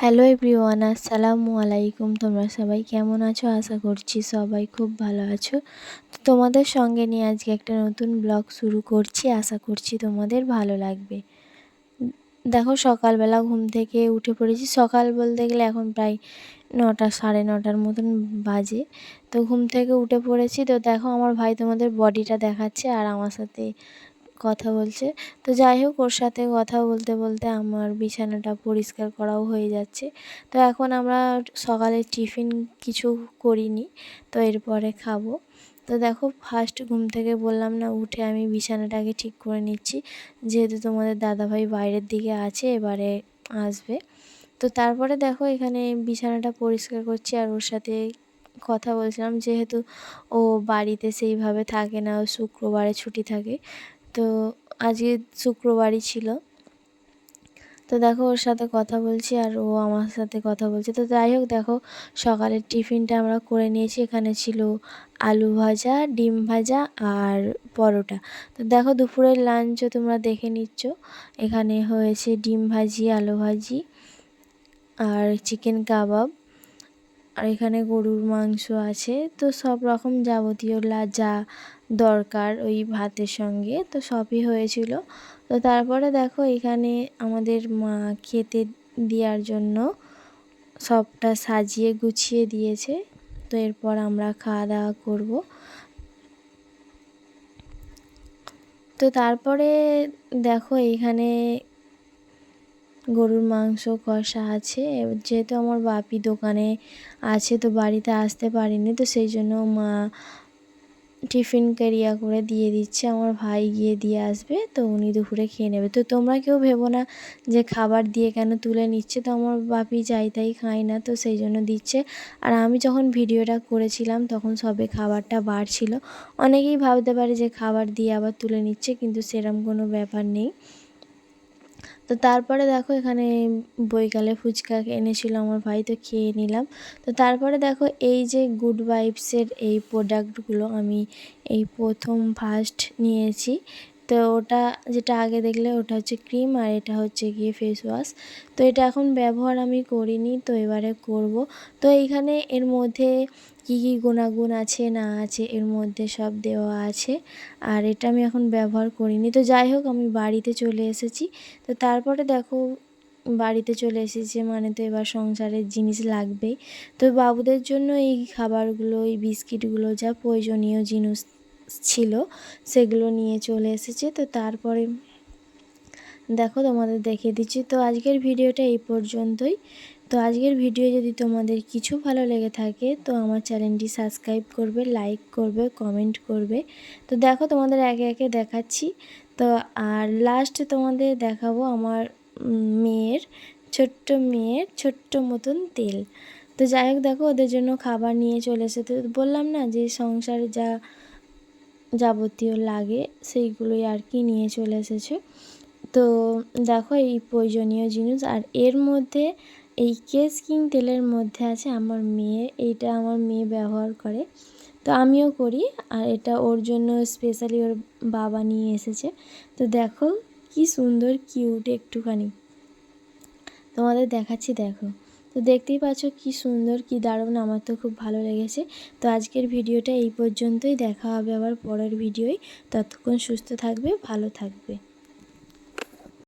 Hello everyone আসসালামু আলাইকুম। তোমরা সবাই কেমন আছো? আশা করছি সবাই খুব ভালো আছো। তো তোমাদের সঙ্গে নিয়ে আজকে একটা নতুন ব্লগ শুরু করছি। আশা করছি তোমাদের ভালো লাগবে। দেখো, সকালবেলা ঘুম থেকে উঠে পড়েছি। সকাল বলতে গেলে এখন প্রায় নটা, সাড়ে নটার মতন বাজে। তো ঘুম থেকে উঠে পড়েছি। তো দেখো, আমার ভাই তোমাদের বডিটা দেখাচ্ছে আর আমার সাথে কথা বলছে। তো যাই হোক, ওর সাথে কথা বলতে বলতে আমার বিছানাটা পরিষ্কার করাও হয়ে যাচ্ছে। তো এখন আমরা সকালে টিফিন কিছু করিনি, তো এরপরে খাব। তো দেখো ফার্স্ট ঘুম থেকে বললাম না, উঠে আমি বিছানাটাকে ঠিক করে নিচ্ছি। যেহেতু তোমাদের দাদাভাই বাইরের দিকে আছে, এবারে আসবে। তো তারপরে দেখো, এখানে বিছানাটা পরিষ্কার করছি আর ওর সাথে কথা বলছিলাম। যেহেতু ও বাড়িতে সেইভাবে থাকে না শুক্রবারে ছুটি থাকে তো আজকে শুক্রবারই ছিল। তো দেখো ওর সাথে কথা বলছি আর ও আমার সাথে কথা বলছে। তো যাই হোক দেখো, সকালের টিফিনটা আমরা করে নিয়েছি। এখানে ছিল আলু ভাজা, ডিম ভাজা আর পরোটা। তো দেখো দুপুরের লাঞ্চও তোমরা দেখে নিচ্ছ। এখানে হয়েছে ডিম ভাজি, আলু ভাজি আর চিকেন কাবাব আর এখানে গরুর মাংস আছে, তো সব রকম যাবতীয় যা দরকার ওই ভাতের সঙ্গে, তো সবই হয়েছিল। তো তারপরে দেখো এখানে আমাদের মা খেতে দেওয়ার জন্য সবটা সাজিয়ে গুছিয়ে দিয়েছে, তো এরপর আমরা খাওয়া দাওয়া করব। তো তারপরে দেখো এখানে গরুর মাংস, কষা আছে। যেহেতু আমার বাপি দোকানে আছে, তো বাড়িতে আসতে পারিনি, তো সেই জন্য মা টিফিন ক্যারিয়া করে দিয়ে দিচ্ছে। আমার ভাই গিয়ে দিয়ে আসবে, তো উনি দুপুরে খেয়ে নেবে। তো তোমরা কেউ ভেবো না যে খাবার দিয়ে কেন তুলে নিচ্ছে, তো আমার বাপি যাই তাই খায় না, তো সেই জন্য দিচ্ছে। আর আমি যখন ভিডিওটা করেছিলাম, তখন সবে খাবারটা বাড়ছিল। অনেকেই ভাবতে পারে যে খাবার দিয়ে আবার তুলে নিচ্ছে, কিন্তু সেরম কোনো ব্যাপার নেই। তো তারপরে দেখো এখানে বৈকালে ফুচকা এনেছিল আমার ভাই, তো খেয়ে নিলাম। তো তারপরে দেখো এই যে গুড ভাইবসের এই প্রোডাক্টগুলো আমি এই প্রথম ফার্স্ট নিয়েছি। তো ওটা যেটা আগে দেখলে ওটা হচ্ছে ক্রিম আর এটা হচ্ছে গিয়ে ফেস ওয়াশ তো এটা এখন ব্যবহার আমি করিনি, তো এবারে করব। তো এইখানে এর মধ্যে কী কী গুণাগুণ আছে, না আছে, এর মধ্যে সব দেওয়া আছে। আর এটা আমি এখন ব্যবহার করিনি। তো যাই হোক, আমি বাড়িতে চলে এসেছি। তো তারপরে দেখো, বাড়িতে চলে এসেছে মানে তো এবার সংসারের জিনিস লাগবেই। তো বাবুদের জন্য এই খাবারগুলো, এই বিস্কিটগুলো যা প্রয়োজনীয় জিনিস ছিল, সেগুলো নিয়ে চলে এসেছে। তো তারপরে দেখো তোমাদের দেখিয়ে দিচ্ছি। তো আজকের ভিডিওটা এই পর্যন্তই। তো আজকের ভিডিও যদি তোমাদের কিছু ভালো লেগে থাকে, তো আমার চ্যানেলটি সাবস্ক্রাইব করবে, লাইক করবে, কমেন্ট করবে। তো দেখো তোমাদের একে একে দেখাচ্ছি। তো আর লাস্টে তোমাদের দেখাবো আমার মেয়ের, ছোট্ট মেয়ের ছোট্ট মতন তেল। তো যাই হোক দেখো, ওদের জন্য খাবার নিয়ে চলে এসে তো বললাম না যে সংসারে যা যাবতীয় লাগে, সেইগুলোই আর কি নিয়ে চলে এসেছে। তো দেখো এই প্রয়োজনীয় জিনিস, আর এর মধ্যে এই কেস কিং তেলের মধ্যে আছে আমার মেয়ে, এইটা আমার মেয়ে ব্যবহার করে। তো আমিও করি, আর এটা ওর জন্য স্পেশালি ওর বাবা নিয়ে এসেছে। তো দেখো কি সুন্দর কিউট একটুখানি। তোমাদের দেখাচ্ছি, দেখো। তো দেখতেই পাচ্ছ কি সুন্দর, কি দারুণ। আমার তো খুব ভালো লেগেছে। তো আজকের ভিডিওটা এই পর্যন্তই। দেখা হবে আবার পরের ভিডিওই ততক্ষণ সুস্থ থাকবে, ভালো থাকবে।